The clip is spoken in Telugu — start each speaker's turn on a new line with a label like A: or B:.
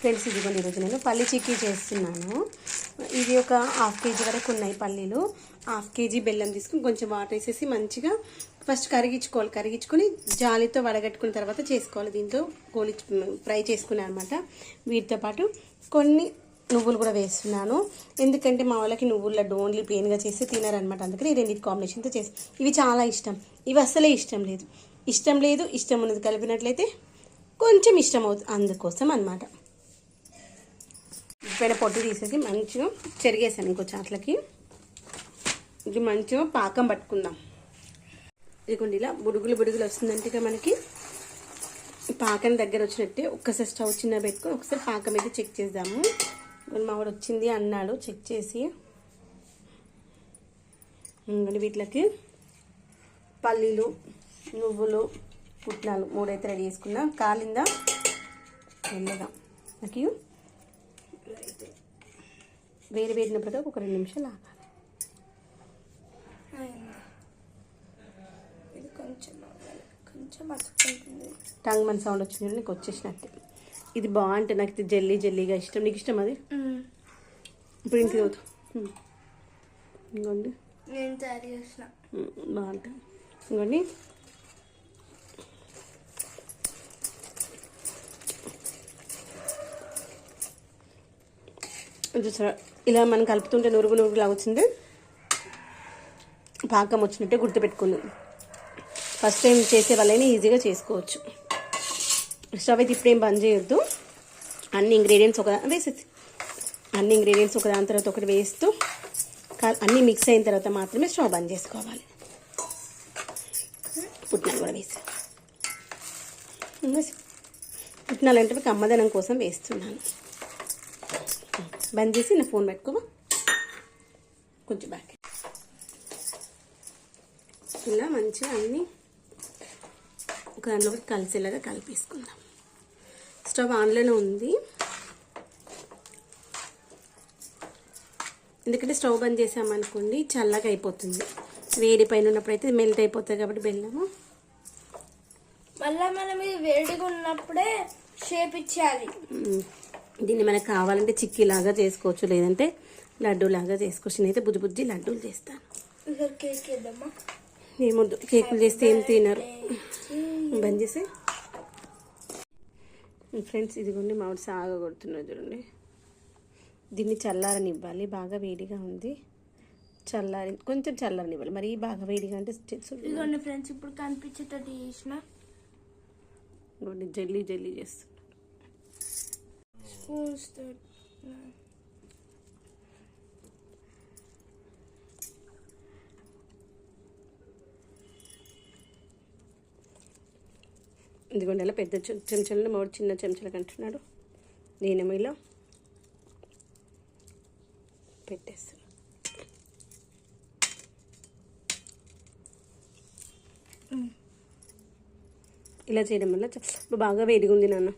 A: ఫ్రెండ్స్ ఇదిగోండి ఈరోజు నేను. పల్లి చిక్కీ చేస్తున్నాను. ఇది ఒక హాఫ్ కేజీ వరకు ఉన్నాయి పల్లీలు. హాఫ్ కేజీ బెల్లం తీసుకుని కొంచెం వాటర్ వేసేసి మంచిగా ఫస్ట్ కరిగించుకోవాలి. కరిగించుకొని జాలితో వడగట్టుకున్న తర్వాత చేసుకోవాలి. దీంతో కోలి ఫ్రై చేసుకున్నాను అనమాట వీటితో పాటు కొన్ని నువ్వులు కూడా వేస్తున్నాను. ఎందుకంటే మా వాళ్ళకి నువ్వుల డోన్లీ ప్లెయిన్గా చేసి తినారనమాట అందుకని రెండింటి కాంబినేషన్తో చేసి ఇవి చాలా ఇష్టం. ఇవి అస్సలే ఇష్టం లేదు. ఇష్టం లేదు ఇష్టం ఉన్నది కలిపినట్లయితే కొంచెం ఇష్టం అవుతుంది అందుకోసం అనమాట పైన పొట్టు తీసేసి మంచిగా చెరిగేసాను ఇంకో చాట్లకి. ఇది మంచిగా పాకం పట్టుకుందాం. ఇదిగోండి ఇలా బుడుగులు బుడుగులు వస్తుందంటే ఇక మనకి పాకం దగ్గర వచ్చినట్టే ఒక్కసారి స్టవ్ చిన్న పెట్టుకొని ఒకసారి పాకం అయితే చెక్ చేద్దాము. మావాడు మా వాడు వచ్చింది అన్నాడు చెక్ చేసి. ఇంకోండి పల్లీలు నువ్వులు పుట్నాలు మూడైతే రెడీ చేసుకున్నా. కాలిందా? మెల్లగా నాకు వేడి వేడినప్పుడు ఒక రెండు నిమిషాలు ఆగాలి.
B: ఇది కొంచెం ఆగాలి. కొంచెం అతుక్కుంటుంది
A: టంగ్ మన సౌండ్ వచ్చింది నీకు వచ్చేసినట్టే. ఇది బాగుంటుంది నాకు ఇది జల్లీ జల్లీగా ఇష్టం. నీకు ఇష్టం అది? ఇప్పుడు చదువుతాం ఇంకోండి.
B: నేను తయారు చేసిన.
A: బాగుంటుంది. ఇంకోండి. చూసారా ఇలా మనం కలుపుతుంటే నురుగు నురుగులా వచ్చింది. పాకం వచ్చినట్టే గుర్తుపెట్టుకుంది. ఫస్ట్ టైం చేసే వాళ్ళైనా ఈజీగా చేసుకోవచ్చు. స్టవ్ అయితే ఇప్పుడేం బంద్ చేయొద్దు. అన్ని ఇంగ్రీడియంట్స్ ఒక వేసేసి అన్ని ఇంగ్రీడియంట్స్ ఒక దాని తర్వాత ఒకటి వేస్తూ అన్నీ మిక్స్ అయిన తర్వాత మాత్రమే స్టవ్ బంద్ చేసుకోవాలి. పుట్నాలు కూడా వేసి. వేసి. పుట్నాలు అంటే కమ్మదనం కోసం వేస్తున్నాను. బంద్ చేసి నా ఫోన్ పెట్టుకోవా కొంచెం బ్యాక్ ఇలా మంచిగా అన్నీ ఒక దాంట్లో కలిసేలాగా కలిపేసుకుందాం. స్టవ్ ఆన్లోనే ఉంది. ఎందుకంటే స్టవ్ బంద్ చేసామనుకోండి చల్లగా అయిపోతుంది. వేడి పైన ఉన్నప్పుడు అయితే మెల్ట్ అయిపోతుంది కాబట్టి బెల్లము.
B: మళ్ళా మనం ఇది వేడిగా ఉన్నప్పుడే షేప్ ఇచ్చేయాలి.
A: దీన్ని మనకు కావాలంటే చిక్కీలాగా చేసుకోవచ్చు లేదంటే లడ్డూలాగా చేసుకోవచ్చు. నేనైతే బుజ్జి బుజ్జి లడ్డూలు చేస్తాను. ఏమొద్దు కేకులు చేస్తే ఏం తినరు. బంద్ చేసి. ఫ్రెండ్స్ ఇదిగోండి మామిడి సాగ కొడుతున్నారు చూడండి. దీన్ని చల్లారనివ్వాలి బాగా వేడిగా ఉంది. చల్లారి కొంచెం చల్లారనివ్వాలి. మరి బాగా వేడిగా అంటే
B: ఇదిగోండి ఫ్రెండ్స్ ఇప్పుడు కనిపించేటట్టు చేసిన.
A: ఇదిగోండి జల్లీ జల్లీ చేస్తున్నారు
B: స్పూన్స్
A: ఇదిగోండి అలా పెద్ద చెంచాలను మూడు చిన్న చెంచాలు కంటున్నాడు నేనేమో ఇలా పెట్టేస్తాను ఇలా చేయడం వల్ల బాగా వేడిగా ఉంది నాన్న.